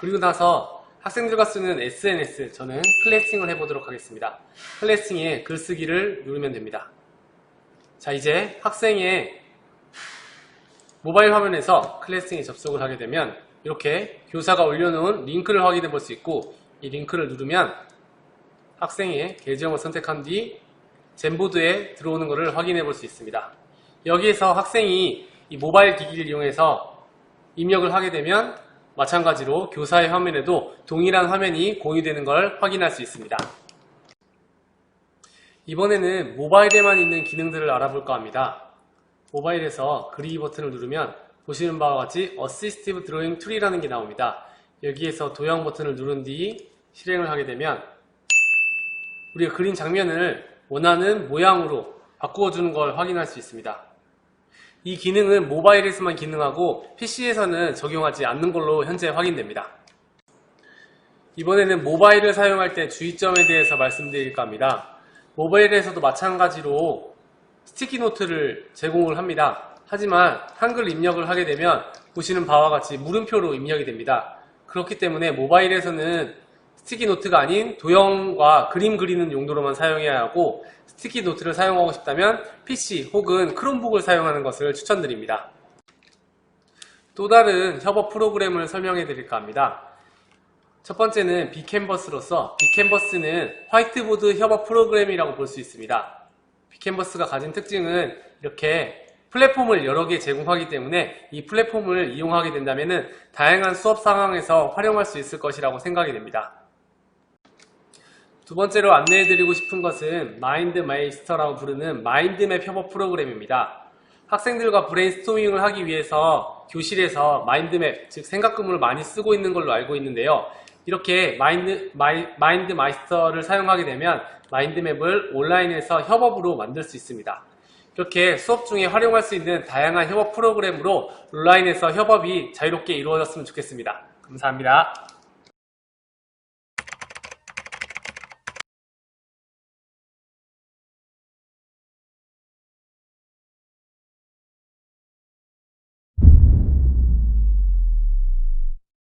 그리고 나서 학생들과 쓰는 SNS, 저는 클래싱을 해보도록 하겠습니다. 클래싱에 글쓰기를 누르면 됩니다. 자, 이제 학생의 모바일 화면에서 클래싱에 접속을 하게 되면 이렇게 교사가 올려놓은 링크를 확인해 볼 수 있고 이 링크를 누르면 학생의 계정을 선택한 뒤 젠보드에 들어오는 것을 확인해 볼 수 있습니다. 여기에서 학생이 이 모바일 기기를 이용해서 입력을 하게 되면 마찬가지로 교사의 화면에도 동일한 화면이 공유되는 걸 확인할 수 있습니다. 이번에는 모바일에만 있는 기능들을 알아볼까 합니다. 모바일에서 그리기 버튼을 누르면 보시는 바와 같이 어시스티브 드로잉 툴이라는 게 나옵니다. 여기에서 도형 버튼을 누른 뒤 실행을 하게 되면 우리가 그린 장면을 원하는 모양으로 바꾸어주는 걸 확인할 수 있습니다. 이 기능은 모바일에서만 기능하고 PC에서는 적용하지 않는 걸로 현재 확인됩니다. 이번에는 모바일을 사용할 때 주의점에 대해서 말씀드릴까 합니다. 모바일에서도 마찬가지로 스티키 노트를 제공을 합니다. 하지만 한글 입력을 하게 되면 보시는 바와 같이 물음표로 입력이 됩니다. 그렇기 때문에 모바일에서는 스티키 노트가 아닌 도형과 그림 그리는 용도로만 사용해야 하고 스티키 노트를 사용하고 싶다면 PC 혹은 크롬북을 사용하는 것을 추천드립니다. 또 다른 협업 프로그램을 설명해 드릴까 합니다. 첫 번째는 빅캔버스로서 빅캔버스는 화이트보드 협업 프로그램이라고 볼 수 있습니다. 빅캔버스가 가진 특징은 이렇게 플랫폼을 여러 개 제공하기 때문에 이 플랫폼을 이용하게 된다면 다양한 수업 상황에서 활용할 수 있을 것이라고 생각이 됩니다. 두 번째로 안내해드리고 싶은 것은 마인드 마이스터라고 부르는 마인드맵 협업 프로그램입니다. 학생들과 브레인스토밍을 하기 위해서 교실에서 마인드맵, 즉 생각구문을 많이 쓰고 있는 걸로 알고 있는데요. 이렇게 마인드, 마이, 마인드 마이스터를 사용하게 되면 마인드맵을 온라인에서 협업으로 만들 수 있습니다. 이렇게 수업 중에 활용할 수 있는 다양한 협업 프로그램으로 온라인에서 협업이 자유롭게 이루어졌으면 좋겠습니다. 감사합니다.